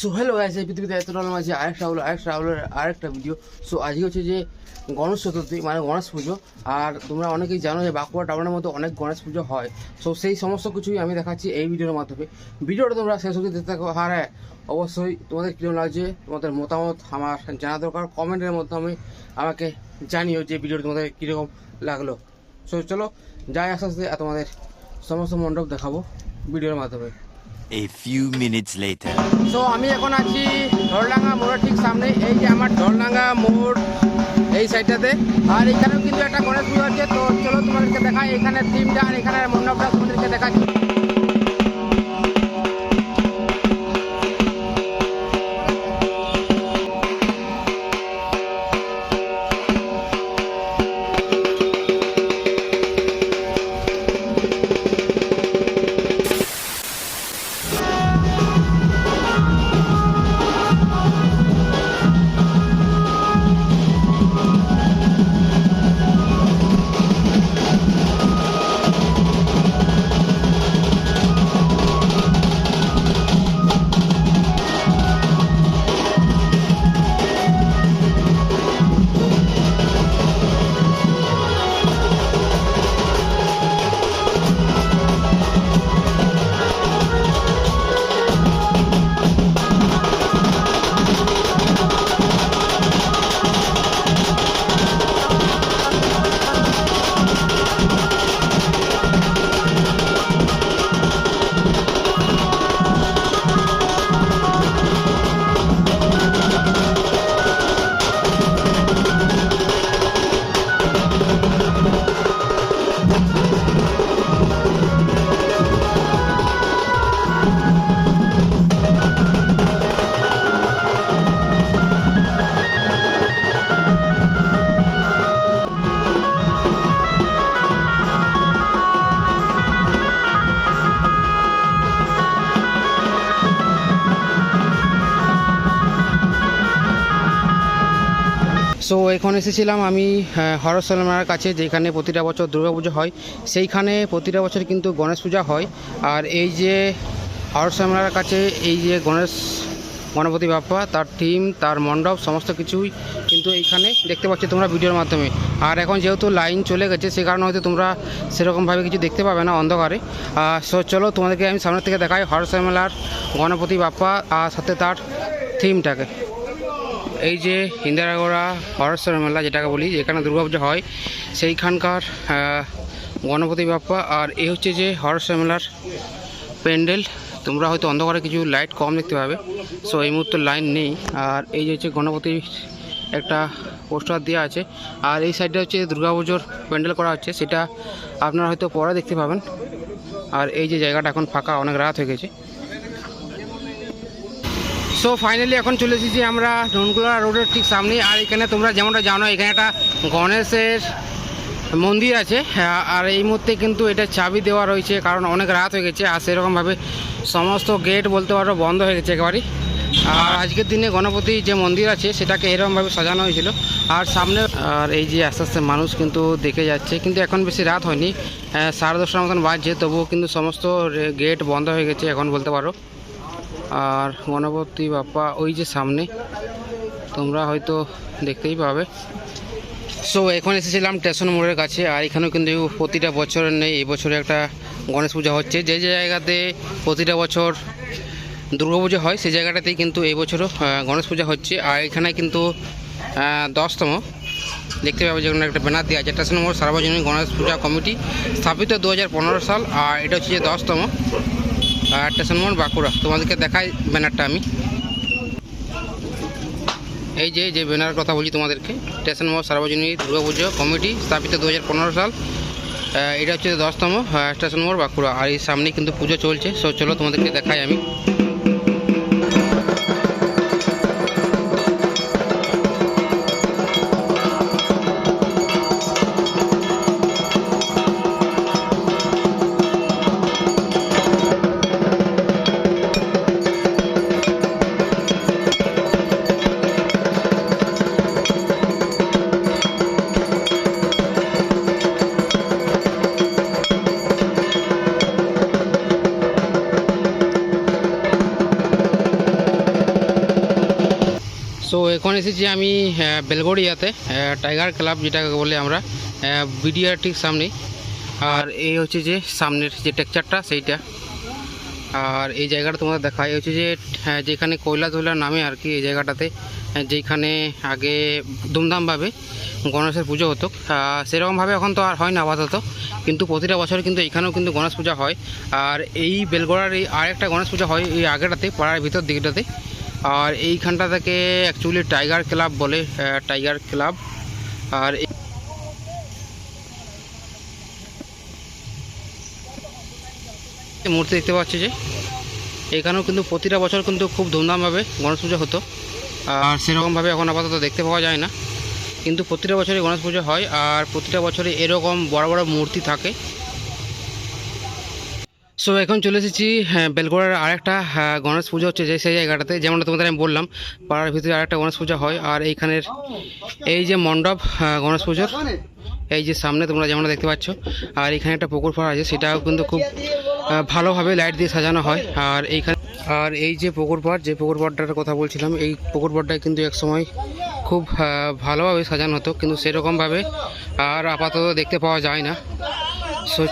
So hello guys এই পৃথিবীতে এত রকম আছে, আরেকটা হলো আরেকটা হলো, আরেকটা ভিডিও সো আজকে হচ্ছে যে গণেশ চতুর্থী মানে গণেশ পুজো। আর তোমরা অনেকেই জানো যে বাঁকুড়া টাউনের মধ্যে অনেক গণেশ পুজো হয়। সো সেই সমস্ত কিছুই আমি দেখাচ্ছি এই ভিডিওর মাধ্যমে। ভিডিওটা তোমরা শেষ অবধি দেখতে থাকো। আর হ্যাঁ অবশ্যই তোমাদের কীরকম লাগছে, তোমাদের মতামত আমার জানা দরকার। কমেন্টের মাধ্যমে আমাকে জানিও যে ভিডিওটা তোমাদের কীরকম লাগল। সো চলো, যাই আস্তে আস্তে তোমাদের সমস্ত মণ্ডপ দেখাবো ভিডিওর মাধ্যমে। A few minutes later. তো আমি এখন আছি ঢলডাঙ্গা মোড়ের ঠিক সামনে, এই যে আমার ঢলডাঙ্গা মোড়, এই সাইডটাতে আর এখানেও কিন্তু একটা গণেশ পুজো আছে, তো চলো তোমাদেরকে দেখাই এখানে থিমটা আর এখানে মণ্ডপটা তোমাদেরকে দেখাচ্ছি সো এখন এসেছিলাম আমি হরসলমার কাছে, যেখানে প্রতিটা বছর দুর্গাপুজো হয়। সেইখানে প্রতিটা বছর কিন্তু গণেশ পূজা হয়। আর এই যে হরসলমার কাছে, এই যে গণেশ গণপতি বাপ্পা, তার থিম তার মণ্ডপ, সমস্ত কিছুই কিন্তু এইখানে দেখতে পাচ্ছি তোমরা ভিডিওর মাধ্যমে। আর এখন যেহেতু লাইন চলে গেছে, সে কারণে হয়তো তোমরা সেরকমভাবে কিছু দেখতে পাবে না অন্ধকারে। সো চলো তোমাদেরকে আমি সামনের থেকে দেখাই হরসলমার গণপতি বাপ্পা আর সাথে তার থিমটাকে এই যে ইন্দিরাগড়া হরস্বর মেলা যেটাকে বলি, যেখানে দুর্গাপুজো হয়, সেইখানকার গণপতি বাপ্পা, আর এই হচ্ছে যে হরস্বর মেলার প্যান্ডেল। তোমরা হয়তো অন্ধকারে কিছু লাইট কম দেখতে পাবে সো এই মুহূর্তে লাইন নেই। আর এই যে হচ্ছে গণপতির একটা পোস্টার দেওয়া আছে, আর এই সাইডে হচ্ছে দুর্গাপুজোর প্যান্ডেল করা হচ্ছে, সেটা আপনারা হয়তো পরে দেখতে পাবেন। আর এই যে জায়গাটা এখন ফাঁকা, অনেক রাত হয়ে গেছে। সো ফাইনালি এখন চলে এসেছি আমরা ননগুলা রোডের ঠিক সামনে আর এখানে তোমরা যেমনটা জানো, এখানে একটা গণেশের মন্দির আছে। আর এই মুহূর্তে কিন্তু এটা চাবি দেওয়া রয়েছে, কারণ অনেক রাত হয়ে গেছে, আর সেরকমভাবে সমস্ত গেট বলতে পারো বন্ধ হয়ে গেছে একেবারেই। আর আজকের দিনে গণপতি যে মন্দির আছে, সেটাকে এরকমভাবে সাজানো হয়েছিল। আর সামনে, আর এই যে আস্তে আস্তে মানুষ কিন্তু দেখে যাচ্ছে, কিন্তু এখন বেশি রাত হয়নি। সাড়ে দশটার মতন বাজছে, তবুও কিন্তু সমস্ত গেট বন্ধ হয়ে গেছে, এখন বলতে পারো। আর গণপতি বাপ্পা ওই যে সামনে, তোমরা হয়তো দেখতেই পাবে। সো এখন এসেছিলাম স্টেশন মোড়ের কাছে, আর এখানেও কিন্তু প্রতিটা বছরের নেই, এই বছরে একটা গণেশ পূজা হচ্ছে। যে যে জায়গাতে প্রতিটা বছর দুর্গাপুজো হয় সেই জায়গাটাতেই কিন্তু এই বছরও গণেশ পূজা হচ্ছে। আর এখানে কিন্তু দশতম, দেখতে পাবে যেখানে একটা ব্যানার দেওয়া আছে। স্টেশন মোড় সার্বজনীন গণেশ পূজা কমিটি স্থাপিত দু হাজার পনেরো সাল, আর এটা হচ্ছে যে দশতম। স্টেশন মোড় বাঁকুড়া। তোমাদেরকে দেখাই ব্যানারটা আমি। এই যে যে ব্যানার কথা বলি তোমাদেরকে, স্টেশন মোড় সার্বজনীন দুর্গাপুজো কমিটি স্থাপিত দু হাজার পনেরো সাল। এটা হচ্ছে দশতম স্টেশন মোড় বাঁকুড়া। আর এই সামনে কিন্তু পুজো চলছে। সো চলো তোমাদেরকে দেখাই আমি। সো এখন এসেছি আমি বেলগড়িয়াতে টাইগার ক্লাব যেটাকে বলে আমরা বিডিআর ঠিক সামনেই। আর এই হচ্ছে যে সামনের যে টেকচারটা সেইটা। আর এই জায়গাটা তোমাদের দেখায় হচ্ছে যে যেখানে কয়লা তৈলা নামে আর কি, এই জায়গাটাতে যেখানে আগে ধুমধামভাবে গণেশের পুজো হতো। সেরকমভাবে এখন তো আর হয় না আপাতত, কিন্তু প্রতিটা বছর কিন্তু এখানেও কিন্তু গণেশ পূজা হয়। আর এই বেলগড়ার এই আরেকটা গণেশ পূজা হয়, এই আগেটাতে পাড়ার ভিতর দিকটাতে। আর এইখানটা থেকে অ্যাকচুয়ালি টাইগার ক্লাব বলে টাইগার ক্লাব আর মূর্তি দেখতে পাচ্ছি যে, এখানেও কিন্তু প্রতিটা বছর কিন্তু খুব ধুমধামভাবে গণেশ পুজো হতো। আর সেরকমভাবে এখন আপাতত দেখতে পাওয়া যায় না। কিন্তু প্রতিটা বছরই গণেশ পুজো হয়, আর প্রতিটা বছরে এরকম বড় বড় মূর্তি থাকে। সো এখন চলে এসেছি হ্যাঁ, বেলগড়ার আরেকটা হ্যাঁ, গণেশ পুজো হচ্ছে যে সেই জায়গাটাতে। যেমনটা তোমাদের আমি বললাম পাড়ার ভিতরে আরেকটা গণেশ পূজা হয়। আর এইখানের এই যে মণ্ডপ হ্যাঁ, গণেশ পুজোর এই যে সামনে তোমরা যেমনটা দেখতে পাচ্ছ আর এখানে একটা পুকুর পাড় আছে সেটাও কিন্তু খুব ভালোভাবে লাইট দিয়ে সাজানো হয়। আর এইখানে আর এই যে পুকুর পাড় যে পুকুর পাড়টার কথা বলছিলাম এই পুকুর পাড়টায় কিন্তু এক সময় খুব ভালোভাবে সাজানো হতো। কিন্তু সেরকমভাবে আর আপাতত দেখতে পাওয়া যায় না। সো